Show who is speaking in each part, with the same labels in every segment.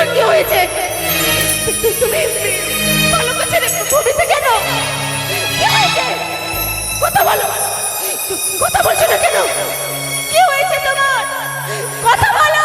Speaker 1: তোমার কি হয়েছে। তুমি ভালো করছে ভূমিতে কেন? কি হয়েছে? কথা বলো। কথা বলছো না কেন? কি হয়েছে তোমার? কথা বলো।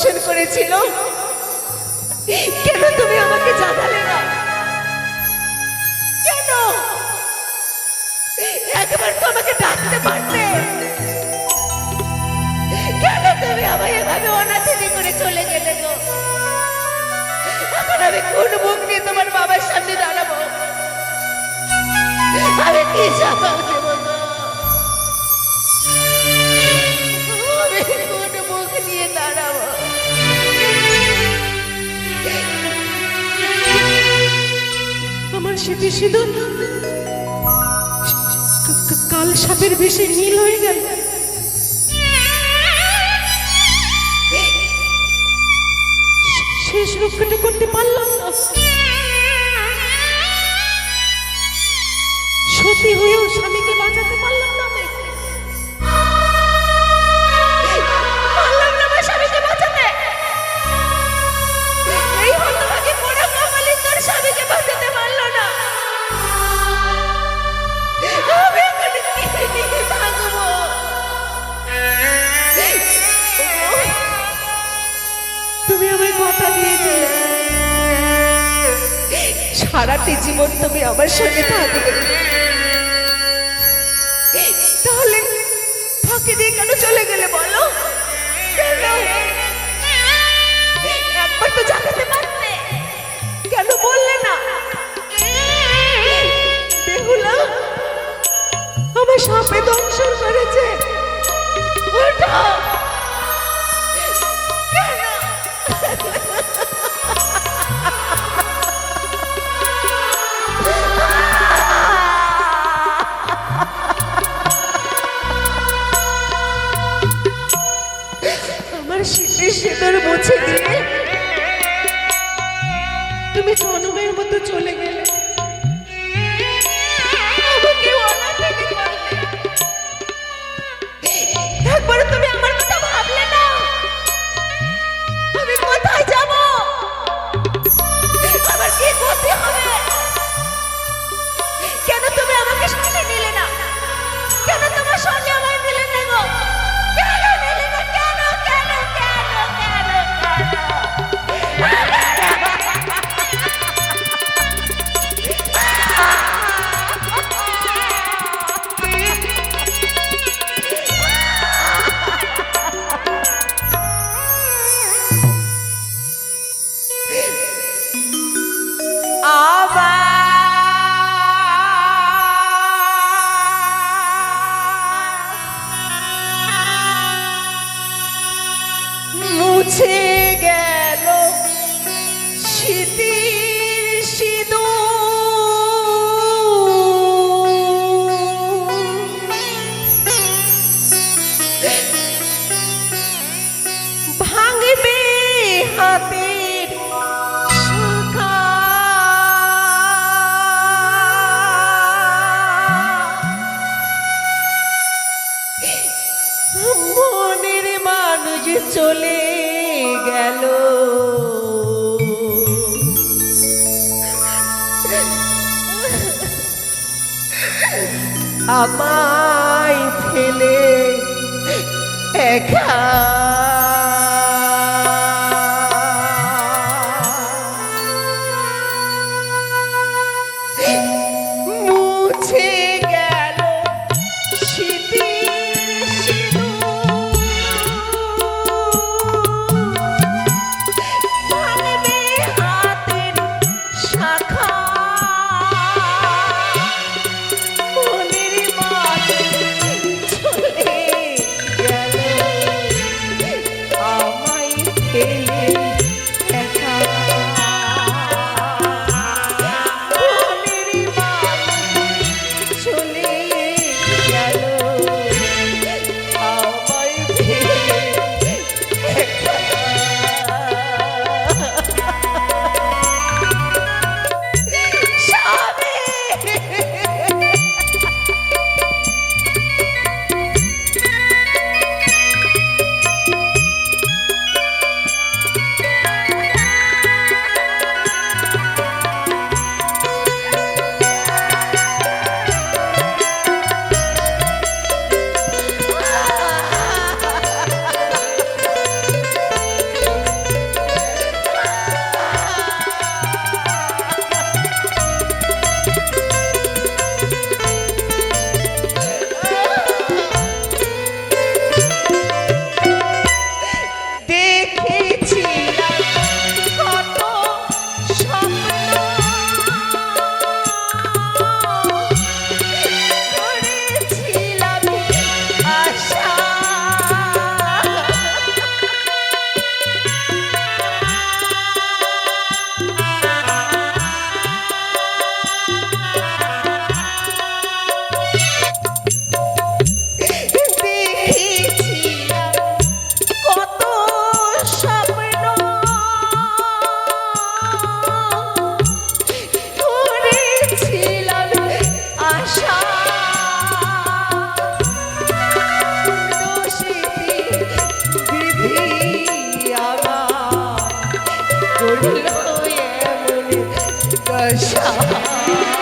Speaker 1: সর্পে দংশন করেছিল। কেন তুমি আমাকে জানালে না? কেন? একবার তো আমাকে ডাকতে পারতে। কেন তুমি আমায় এভাবে অনাথিনি করে চলে গেলে গো? এখন আমি কোন মুখ নিয়ে তোমার বাবার সামনে দাঁড়াবো? আমি কি জবাব দেবো?
Speaker 2: কা- কাল সাপের বেশি নীল হয়ে গেল। শেষ রক্ষাটা করতে পারলাম না। সতী হয়েও স্বামীকে বাঁচাতে পারলাম না। তুমি আমায় কথা দিয়েছিলে।
Speaker 1: সারাটি জীবন তুমি আমার সঙ্গে থাকবে। তাহলে ফাঁকি দিয়ে কেন চলে গেলে বলো? একবার তো জানাতে পারতে। কেন বললে না? বেহুলা, আমার সাপে দংশন করেছে। ওঠো। শীতের মুছে মুছে আমায় ফেলে একা 笑。